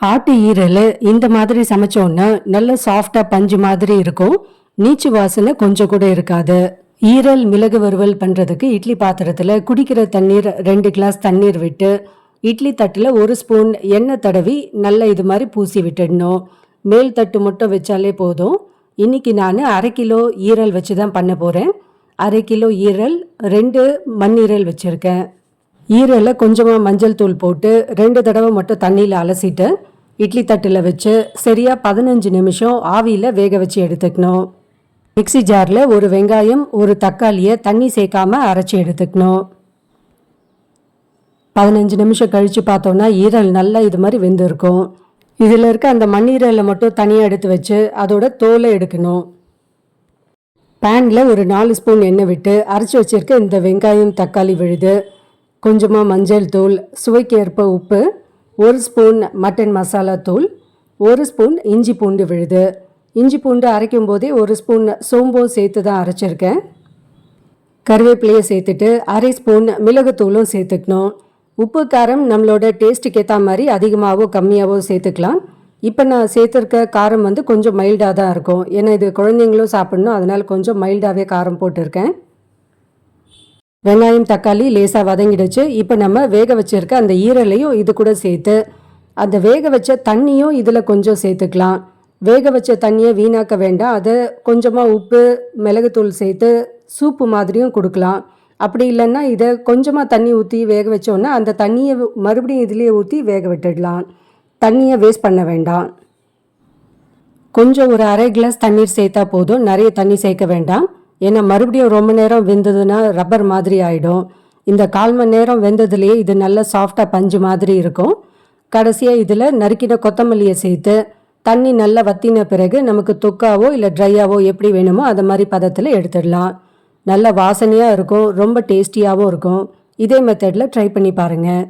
ஆட்டு ஈரல் இந்த மாதிரி சமைச்சோன்னா நல்ல சாஃப்டாக பஞ்சு மாதிரி இருக்கும். நீச்சு வாசனை கொஞ்சம் கூட இருக்காது. ஈரல் மிளகு வறுவல் பண்ணுறதுக்கு இட்லி பாத்திரத்தில் குடிக்கிற தண்ணீர் ரெண்டு கிளாஸ் தண்ணீர் விட்டு இட்லி தட்டில் ஒரு ஸ்பூன் எண்ணெய் தடவி நல்லா இது மாதிரி பூசி விட்டுடணும். மேல் தட்டு மட்டும் வச்சாலே போதும். இன்னைக்கு நான் அரை கிலோ ஈரல் வச்சு தான் பண்ண போகிறேன் அரை கிலோ ஈரல் ரெண்டு மண்ணீரல் வச்சுருக்கேன். ஈரலை கொஞ்சமாக மஞ்சள் தூள் போட்டு ரெண்டு தடவை மட்டும் தண்ணியில் அலசிட்டு இட்லி தட்டில் வச்சு சரியாக பதினஞ்சு நிமிஷம் ஆவியில் வேக வச்சு எடுத்துக்கணும். மிக்ஸி ஜாரில் ஒரு வெங்காயம் ஒரு தக்காளியை தண்ணி சேர்க்காம அரைச்சி எடுத்துக்கணும். பதினஞ்சு நிமிஷம் கழித்து பார்த்தோன்னா ஈரல் நல்லா இது மாதிரி வெந்திருக்கும். இதில் இருக்க அந்த மண்ணீரலை மட்டும் தனியாக எடுத்து வச்சு அதோட தோலை எடுக்கணும். பேனில் ஒரு நாலு ஸ்பூன் எண்ணெய் விட்டு அரைச்சி வச்சிருக்க இந்த வெங்காயம் தக்காளி விழுது. கொஞ்சமாக மஞ்சள் தூள் சுவைக்கு ஏற்ப உப்பு ஒரு ஸ்பூன் மட்டன் மசாலா தூள் ஒரு ஸ்பூன் இஞ்சி பூண்டு விழுது. இஞ்சி பூண்டு அரைக்கும் போதே ஒரு ஸ்பூன் சோம்பும் சேர்த்து தான் அரைச்சிருக்கேன். கருவேப்பிலையை சேர்த்துட்டு அரை ஸ்பூன் மிளகுத்தூளும் சேர்த்துக்கணும். உப்பு காரம் நம்மளோட டேஸ்ட்டுக்கு ஏற்ற மாதிரி அதிகமாகவோ கம்மியாகவோ சேர்த்துக்கலாம். இப்போ நான் சேர்த்துருக்க காரம் வந்து கொஞ்சம் மைல்டாக தான் இருக்கும். ஏன்னா இது குழந்தைங்களும் சாப்பிடணும் அதனால் கொஞ்சம் மைல்டாகவே காரம் போட்டிருக்கேன். வெங்காயம் தக்காளி லேசாக வதங்கிடுச்சு. இப்போ நம்ம வேக வச்சிருக்க அந்த ஈரலையும் இது கூட சேர்த்து அந்த வேக வச்ச தண்ணியும் இதில் கொஞ்சம் சேர்த்துக்கலாம். வேக வச்ச தண்ணியை வீணாக்க வேண்டாம். அதை கொஞ்சமாக உப்பு மிளகுத்தூள் சேர்த்து சூப்பு மாதிரியும் கொடுக்கலாம். அப்படி இல்லைன்னா இதை கொஞ்சமாக தண்ணி ஊற்றி வேக வச்சோன்னா அந்த தண்ணியை மறுபடியும் இதுலேயே ஊற்றி வேக விட்டுடலாம். தண்ணியை வேஸ்ட் பண்ண வேண்டாம். கொஞ்சம் ஒரு அரை கிளாஸ் தண்ணீர் சேர்த்தா போதும். நிறைய தண்ணி சேர்க்க வேண்டாம். ஏன்னா மறுபடியும் ரொம்ப நேரம் வெந்ததுன்னா ரப்பர் மாதிரி ஆகிடும் இந்த கால் மணி நேரம் வெந்ததுலேயே இது நல்ல சாஃப்டாக பஞ்சு மாதிரி இருக்கும். கடைசியாக இதில் நறுக்கின கொத்தமல்லியை சேர்த்து தண்ணி நல்லா வத்தின பிறகு நமக்கு தொக்காவோ இல்லை ட்ரையாவோ எப்படி வேணுமோ அதை மாதிரி பதத்தில் எடுத்துடலாம். நல்ல வாசனையாக இருக்கும். ரொம்ப டேஸ்டியாகவும் இருக்கும். இதே மெத்தடில் ட்ரை பண்ணி பாருங்கள்